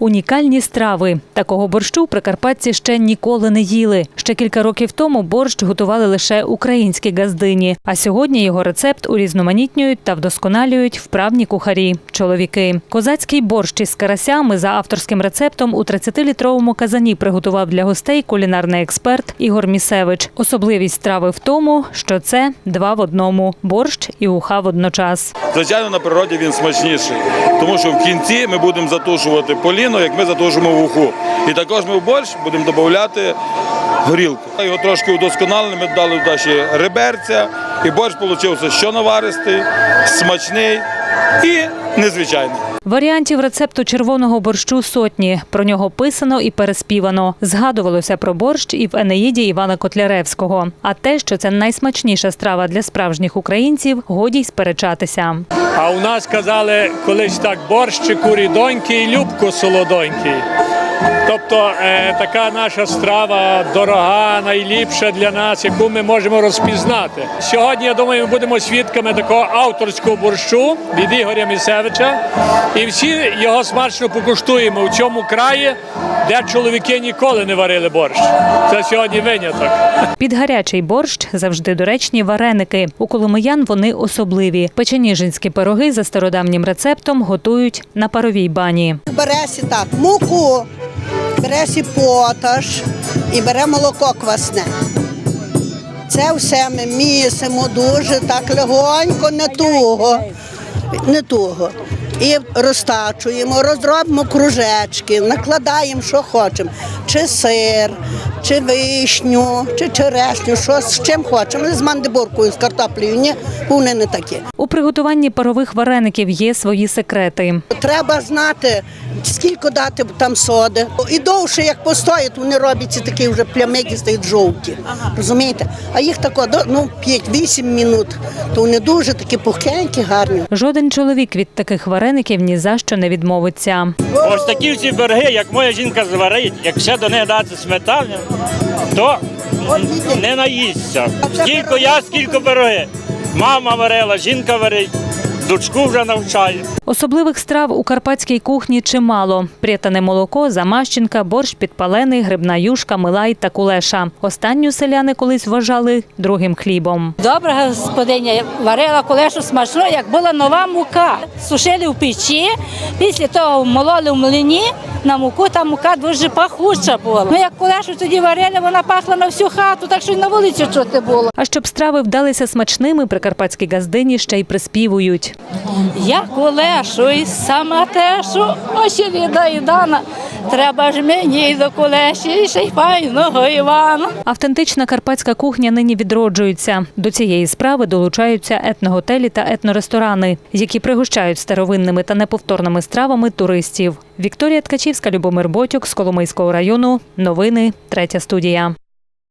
Унікальні страви. Такого борщу прикарпатці ще ніколи не їли. Ще кілька років тому борщ готували лише українські газдині. А сьогодні його рецепт урізноманітнюють та вдосконалюють вправні кухарі – чоловіки. Козацький борщ із карасями за авторським рецептом у 30-літровому казані приготував для гостей кулінарний експерт Ігор Місевич. Особливість страви в тому, що це два в одному – борщ і уха водночас. Звичайно, на природі він смачніший, тому що в кінці ми будемо затушувати поліно, як ми затужимо вуху. І також ми в борщ будемо додати горілку. Його трошки удосконалили, ми туди ще реберця, і борщ вийшов що наваристий, смачний і незвичайний. Варіантів рецепту червоного борщу сотні. Про нього писано і переспівано. Згадувалося про борщ і в Енеїді Івана Котляревського. А те, що це найсмачніша страва для справжніх українців, годі й сперечатися. А у нас казали колись так борщ, курі доньки і любко солодонький. Тобто е, така наша страва дорога, найліпша для нас, яку ми можемо розпізнати. Сьогодні, я думаю, ми будемо свідками такого авторського борщу від Ігоря Місевича. І всі його смачно покуштуємо в цьому краї, де чоловіки ніколи не варили борщ. Це сьогодні виняток. Під гарячий борщ завжди доречні вареники. У коломиян вони особливі. Печеніжинські пироги за стародавнім рецептом готують на паровій бані. Бересі так, муку, бересі поташ і бере молоко квасне. Це все ми місимо дуже так легонько, не туго. Не туго. І розтачуємо, розробимо кружечки, накладаємо, що хочемо. Чи сир, чи вишню, чи черешню, що з чим хочемо. З мандибуркою, з картоплею, ні, вони не такі. У приготуванні парових вареників є свої секрети. Треба знати, скільки дати там соди. І довше, як постоять, вони робляться такі вже плямикі стають жовті. Розумієте? А їх тако ну, 5-8 минут, то вони дуже такі пухенькі, гарні. Жоден чоловік від таких вареників ні за що не відмовиться. Ось такі всі береги, як моя жінка зварить, як ще до неї дати сметану, то не наїсться. Скільки я, скільки пироги. Мама варила, жінка варить, дочку вже навчає. Особливих страв у карпатській кухні чимало: прятане молоко, замащенка, борщ підпалений, грибна юшка, милай та кулеша. Останню селяни колись вважали другим хлібом. Добра господиня варила колешу смачно, як була нова мука. Сушили в печі, після того мололи в млині на муку, та мука дуже пахуча була. Ну як колешу тоді варили, вона пахла на всю хату, так що й на вулиці чути було. А щоб страви вдалися смачними, прикарпатські газдині ще й приспівують. Я колешу і сама те, що ось ріда і дана. Треба ж мені до колеші, ще й файного Івана. Автентична карпатська кухня нині відроджується. До цієї справи долучаються етноготелі та етноресторани, які пригощають старовинними та неповторними стравами туристів. Вікторія Ткачівська, Любомир Ботюк з Коломийського району. Новини. Третя студія.